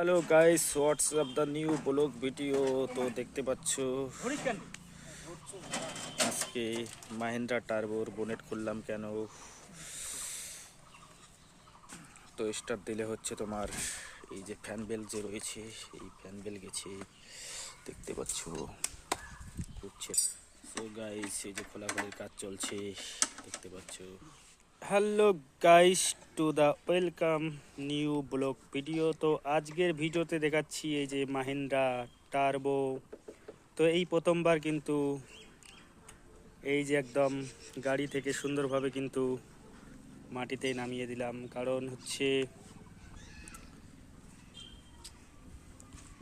Hello guys what's up the new blog video তো দেখতে পাচ্ছ। আজকে মাহিন্দ্রা টার্বোর বোনেট খুললাম কেন? তো স্টার্ট দিলে হচ্ছে তোমার এই যে ফ্যান বেল যে রয়েছে, এই ফ্যান বেল গেছে। দেখতে পাচ্ছ। ঘুরছে তো গাইস এই যে খোলাখুলির কাজ চলছে। দেখতে পাচ্ছ। Hello guys to the welcome new blog video. তো আজকের ভিডিওতে দেখাচ্ছি এই যে মাহিন্দ্রা টার্বো। তো এই প্রথমবার কিন্তু এই যে একদম গাড়ি থেকে সুন্দরভাবে কিন্তু মাটিতে নামিয়ে দিলাম। কারণ হচ্ছে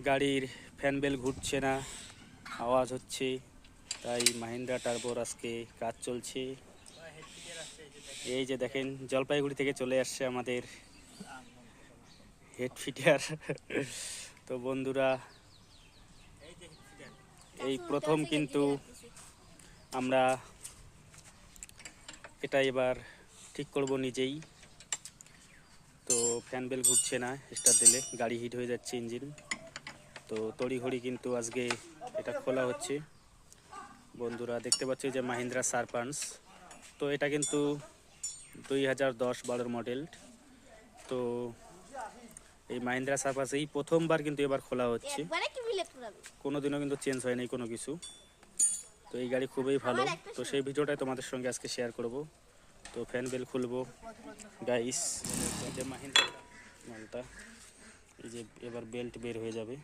গাড়ির ফ্যান বেল ঘুরছে না, আওয়াজ হচ্ছে, তাই মাহিন্দ্রা টার্বোর আজকে কাজ চলছে। এই যে দেখেন, জলপাইগুড়ি থেকে চলে আসছে আমাদের হেড ফিটার তো বন্ধুরা, এই প্রথম কিন্তু আমরা এটা এবার ঠিক করব নিজেই। তো ফ্যান বেল ঘুরছে না স্টার দিলে গাড়ি হিট হয়ে যাচ্ছে ইঞ্জিন তো তড়িঘড়ি কিন্তু আজকে এটা খোলা হচ্ছে। বন্ধুরা, দেখতে পাচ্ছি যে মাহিন্দ্রা সারপান্স। তো এটা কিন্তু দুই হাজার দশ বারোর মডেল। তো এই মাহিন্দ্রা সারপাস এই প্রথমবার কিন্তু এবার খোলা হচ্ছে। একবারে কি মিলে পুরাবে কোনোদিনও কিন্তু চেঞ্জ হয় নাই কোনো কিছু। তো এই গাড়ি খুবই ভালো। তো সেই ভিডিওটাই তোমাদের সঙ্গে আজকে শেয়ার করব। তো ফ্যান বেল খুলবো। গাইস যে মাহিন্দ্রা মালটা এই যে এবার বেল্ট বের হয়ে যাবে।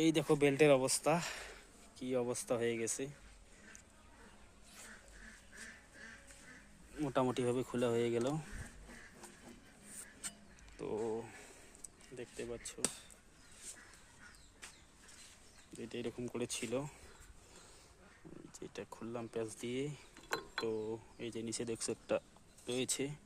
এই দেখো বেল্টের অবস্থা। কি অবস্থা হয়ে গেছে। মোটামুটিভাবে খোলা হয়ে গেল। তো দেখতে পাচ্ছ। যেটা এরকম করে ছিল। যেটা খুললাম প্যাঁচ দিয়ে। তো এই যে নিচে দেখছ একটা রয়েছে।